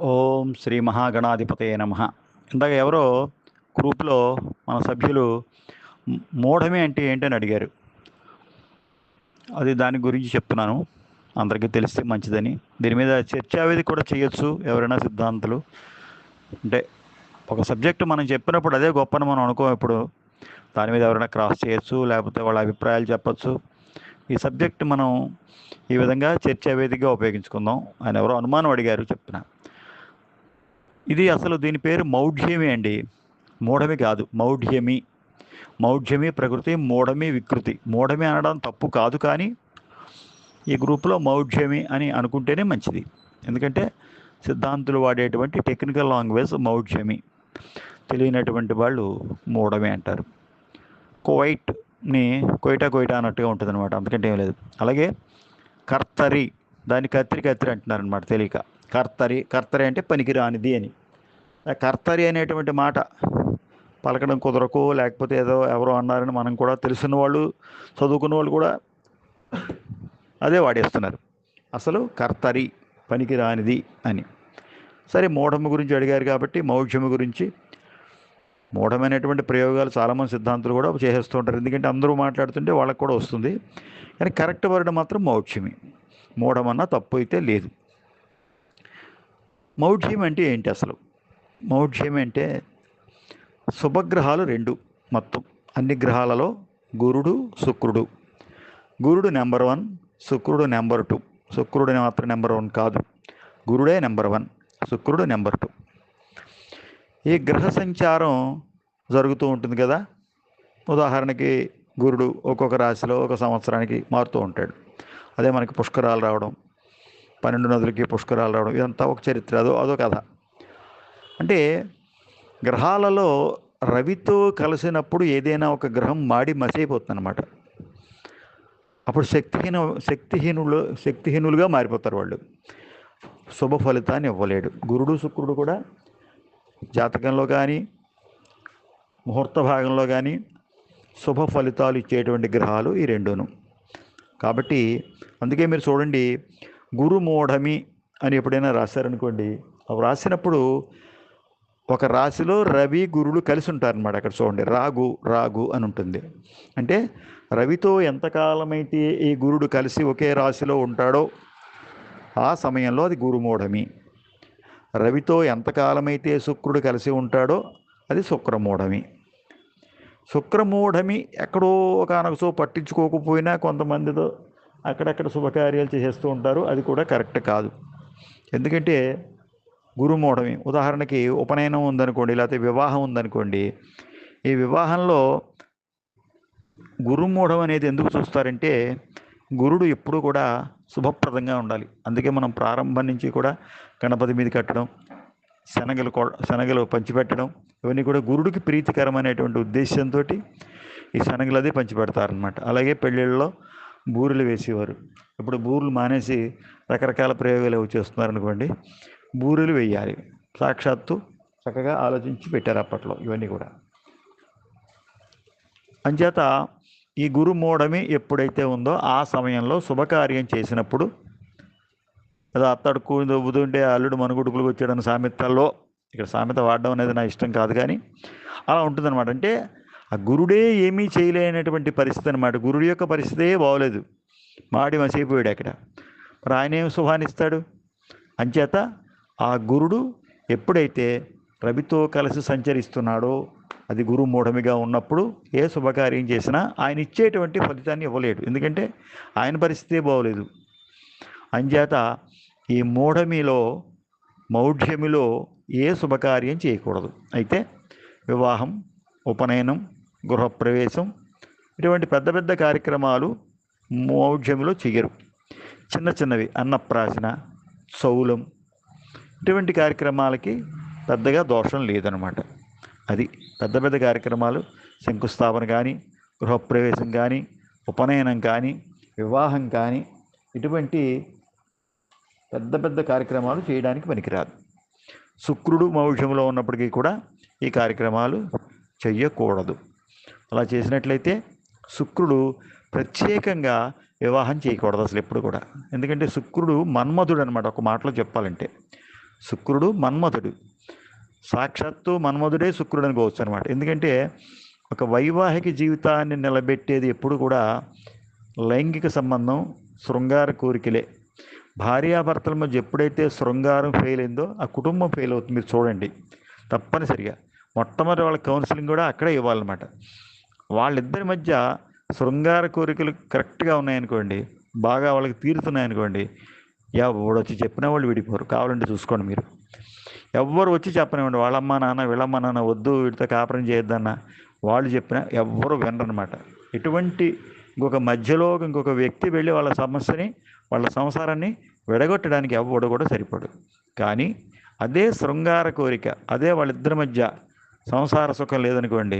ఓం శ్రీ మహాగణాధిపతయ నమ. ఇందాక ఎవరో గ్రూప్లో మన సభ్యులు మూఢమే అంటే ఏంటని అడిగారు. అది దాని గురించి చెప్తున్నాను. అందరికీ తెలిస్తే మంచిదని. దీని మీద చర్చావేది కూడా చేయొచ్చు ఎవరైనా సిద్ధాంతులు. అంటే ఒక సబ్జెక్టు మనం చెప్పినప్పుడు అదే గొప్పని మనం అనుకో ఇప్పుడు. దాని మీద ఎవరైనా క్రాస్ చేయొచ్చు లేకపోతే వాళ్ళ అభిప్రాయాలు చెప్పచ్చు. ఈ సబ్జెక్ట్ మనం ఈ విధంగా చర్చావేదికగా ఉపయోగించుకుందాం. ఆయన ఎవరో అనుమానం అడిగారు చెప్తున్నా. ఇది అసలు దీని పేరు మౌఢ్యమి అండి. మూఢమి కాదు మౌఢ్యమి. మౌఢ్యమి ప్రకృతి మూఢమి వికృతి. మూఢమి అనడం తప్పు కాదు కానీ ఈ గ్రూప్లో మౌఢ్యమి అని అనుకుంటేనే మంచిది. ఎందుకంటే సిద్ధాంతులు వాడేటువంటి టెక్నికల్ లాంగ్వేజ్ మౌఢ్యమి. తెలియనటువంటి వాళ్ళు మూఢమి అంటారు. కోవైట్ని కోయిటా కోయిటా అన్నట్టుగా ఉంటుంది అనమాట అందుకంటే ఏం లేదు. అలాగే కర్తరి దాన్ని కత్తిరి కత్తిరి అంటున్నారు అనమాట తెలియక కర్తరి కర్తరి అంటే పనికిరానిది అని. కర్తరి అనేటువంటి మాట పలకడం కుదరకు లేకపోతే ఏదో ఎవరో అన్నారని మనం కూడా తెలిసిన వాళ్ళు చదువుకున్న వాళ్ళు కూడా అదే వాడేస్తున్నారు. అసలు కర్తరి పనికిరానిది అని. సరే మూఢము గురించి అడిగారు కాబట్టి మౌఢ్యము గురించి. మూఢమైనటువంటి ప్రయోగాలు చాలామంది సిద్ధాంతులు కూడా చేసేస్తూ ఉంటారు. ఎందుకంటే అందరూ మాట్లాడుతుంటే వాళ్ళకు కూడా వస్తుంది. కానీ కరెక్ట్ వర్డ్ మాత్రం మౌఢ్యమే. మూఢమన్నా తప్పు అయితే లేదు. మౌఢ్యం అంటే ఏంటి అసలు? మౌఢ్యం అంటే శుభగ్రహాలు రెండు మొత్తం. అన్ని గ్రహాలలో గురుడు శుక్రుడు. గురుడు నెంబర్ వన్ శుక్రుడు నెంబర్ టూ. శుక్రుడు మాత్రం నెంబర్ వన్ కాదు. గురుడే నెంబర్ వన్ శుక్రుడు నెంబర్ టూ. ఈ గ్రహ సంచారం జరుగుతూ ఉంటుంది కదా? ఉదాహరణకి గురుడు ఒక్కొక్క రాశిలో ఒక సంవత్సరానికి మారుతూ ఉంటాడు. అదే మనకి పుష్కరాలు రావడం పన్నెండు నదులకి పుష్కరాలు రావడం ఇదంతా ఒక చరిత్ర అదో అదో కథ. అంటే గ్రహాలలో రవితో కలిసినప్పుడు ఏదైనా ఒక గ్రహం మాడి మసైపోతుంది అనమాట అప్పుడు శక్తిహీన శక్తిహీనులు శక్తిహీనులుగా మారిపోతారు వాళ్ళు. శుభ ఫలితాన్ని ఇవ్వలేడు. గురుడు శుక్రుడు కూడా జాతకంలో కానీ ముహూర్త భాగంలో కానీ శుభ ఫలితాలు ఇచ్చేటువంటి గ్రహాలు ఈ రెండును. కాబట్టి అందుకే మీరు చూడండి గురుమూఢమి అని ఎప్పుడైనా రాశారనుకోండి అవి రాసినప్పుడు ఒక రాశిలో రవి గురుడు కలిసి ఉంటారనమాట అక్కడ చూడండి. రాగు రాగు అని ఉంటుంది. అంటే రవితో ఎంతకాలమైతే ఈ గురుడు కలిసి ఒకే రాశిలో ఉంటాడో ఆ సమయంలో అది గురుమూఢమి. రవితో ఎంతకాలమైతే శుక్రుడు కలిసి ఉంటాడో అది శుక్రమూఢమి. శుక్రమూఢమి ఎక్కడో ఒక అనకసో పట్టించుకోకపోయినా కొంతమందితో అక్కడక్కడ శుభకార్యాలు చేసేస్తూ ఉంటారు. అది కూడా కరెక్ట్ కాదు. ఎందుకంటే గురుమూఢమి ఉదాహరణకి ఉపనయనం ఉందనుకోండి లేకపోతే వివాహం ఉందనుకోండి ఈ వివాహంలో గురుమూఢం అనేది ఎందుకు చూస్తారంటే గురుడు ఎప్పుడు కూడా శుభప్రదంగా ఉండాలి. అందుకే మనం ప్రారంభం నుంచి కూడా గణపతి మీద కట్టడం శనగలు కొ- శనగలు పంచిపెట్టడం ఇవన్నీ కూడా గురుడికి ప్రీతికరమైనటువంటి ఉద్దేశంతో ఈ శనగలు అది పంచిపెడతారనమాట అలాగే పెళ్ళిళ్ళలో బూరెలు వేసేవారు. ఇప్పుడు బూరెలు మానేసి రకరకాల ప్రయోగాలు అవి చేస్తున్నారు అనుకోండి బూరెలు వేయాలి. సాక్షాత్తు చక్కగా ఆలోచించి పెట్టారు అప్పట్లో ఇవన్నీ కూడా. అంచేత ఈ గురుమూఢమి ఎప్పుడైతే ఉందో ఆ సమయంలో శుభకార్యం చేసినప్పుడు లేదా అత్తడుకు దొబ్బుతుంటే అల్లుడు మనుగుడుకులకు వచ్చాడని సామెతల్లో ఇక్కడ సామెత వాడడం అనేది నా ఇష్టం కాదు కానీ అలా ఉంటుందన్నమాట. అంటే ఆ గురుడే ఏమీ చేయలేనటువంటి పరిస్థితి అనమాట గురుడి యొక్క పరిస్థితే బాగోలేదు. మాడి మసైపోయాడు అక్కడ. మరి ఆయన ఏం అంచేత ఆ గురుడు ఎప్పుడైతే రవితో కలిసి సంచరిస్తున్నాడో అది గురు మూఢమిగా ఉన్నప్పుడు ఏ శుభకార్యం చేసినా ఆయన ఇచ్చేటువంటి ఫలితాన్ని ఇవ్వలేడు. ఎందుకంటే ఆయన పరిస్థితే బాగోలేదు. అంచేత ఈ మూఢమిలో మౌఢ్యమిలో ఏ శుభకార్యం చేయకూడదు. అయితే వివాహం ఉపనయనం గృహప్రవేశం ఇటువంటి పెద్ద పెద్ద కార్యక్రమాలు మౌఢ్యమిలో చెయ్యరు చిన్న చిన్నవి అన్నప్రాసన చౌలం ఇటువంటి కార్యక్రమాలకి పెద్దగా దోషం లేదనమాట అది పెద్ద పెద్ద కార్యక్రమాలు శంకుస్థాపన కానీ గృహప్రవేశం కానీ ఉపనయనం కానీ వివాహం కానీ ఇటువంటి పెద్ద పెద్ద కార్యక్రమాలు చేయడానికి పనికిరాదు. శుక్రుడు మౌఢ్యంలో ఉన్నప్పటికీ కూడా ఈ కార్యక్రమాలు చెయ్యకూడదు. అలా చేసినట్లయితే శుక్రుడు ప్రత్యేకంగా వివాహం చేయకూడదు అసలు ఎప్పుడు కూడా. ఎందుకంటే శుక్రుడు మన్మధుడు అనమాట ఒక మాటలో చెప్పాలంటే. శుక్రుడు మన్మధుడు. సాక్షాత్తు మన్మధుడే శుక్రుడు అనుకోవచ్చు అనమాట ఎందుకంటే ఒక వైవాహిక జీవితాన్ని నిలబెట్టేది ఎప్పుడు కూడా లైంగిక సంబంధం శృంగార కోరికలే. భార్యాభర్తల మధ్య ఎప్పుడైతే శృంగారం ఫెయిల్ అయిందో ఆ కుటుంబం ఫెయిల్ అవుతుంది. మీరు చూడండి. తప్పనిసరిగా. మొట్టమొదటి వాళ్ళ కౌన్సిలింగ్ కూడా అక్కడే ఇవ్వాలన్నమాట. వాళ్ళిద్దరి మధ్య శృంగార కోరికలు కరెక్ట్గా ఉన్నాయనుకోండి బాగా వాళ్ళకి తీరుతున్నాయనుకోండి ఎవడు వచ్చి చెప్పినా వాళ్ళు విడిపోరు. కావాలంటే చూసుకోండి మీరు. ఎవ్వరు వచ్చి చెప్పనివ్వండి వాళ్ళమ్మ నాన్న వీళ్ళమ్మ నాన్న వద్దు వీటితో కాపురం చేయొద్దన్న. వాళ్ళు చెప్పినా ఎవ్వరు వినరనమాట ఎటువంటి ఇంకొక మధ్యలో ఇంకొక వ్యక్తి వెళ్ళి వాళ్ళ సమస్యని వాళ్ళ సంసారాన్ని విడగొట్టడానికి ఎవ్వడు కూడా సరిపడు. కానీ అదే శృంగార కోరిక అదే వాళ్ళిద్దరి మధ్య సంసార సుఖం లేదనుకోండి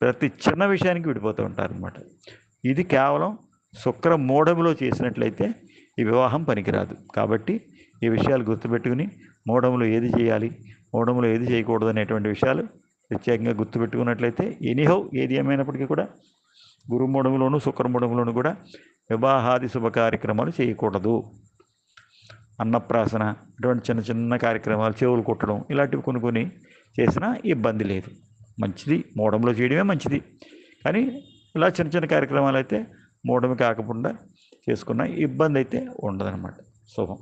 ప్రతి చిన్న విషయానికి విడిపోతూ ఉంటారనమాట ఇది కేవలం శుక్ర మూఢములో చేసినట్లయితే ఈ వివాహం పనికిరాదు. కాబట్టి ఈ విషయాలు గుర్తుపెట్టుకుని మూఢములు ఏది చేయాలి మూఢములు ఏది చేయకూడదు అనేటువంటి విషయాలు ప్రత్యేకంగా గుర్తుపెట్టుకున్నట్లయితే ఎనీహౌ ఏది ఏమైనప్పటికీ కూడా గురుమూఢములోను శుక్రమూఢములోను కూడా వివాహాది శుభ కార్యక్రమాలు చేయకూడదు. అన్నప్రాసన ఇటువంటి చిన్న చిన్న కార్యక్రమాలు చెవులు కుట్టడం ఇలాంటివి కొన్ని కొన్ని చేసినా ఇబ్బంది లేదు. మంచిది మూడంలో చేయడమే మంచిది. కానీ ఇలా చిన్న చిన్న కార్యక్రమాలు అయితే మూడమి కాకుండా చేసుకున్న ఇబ్బంది అయితే ఉండదన్నమాట. శుభం.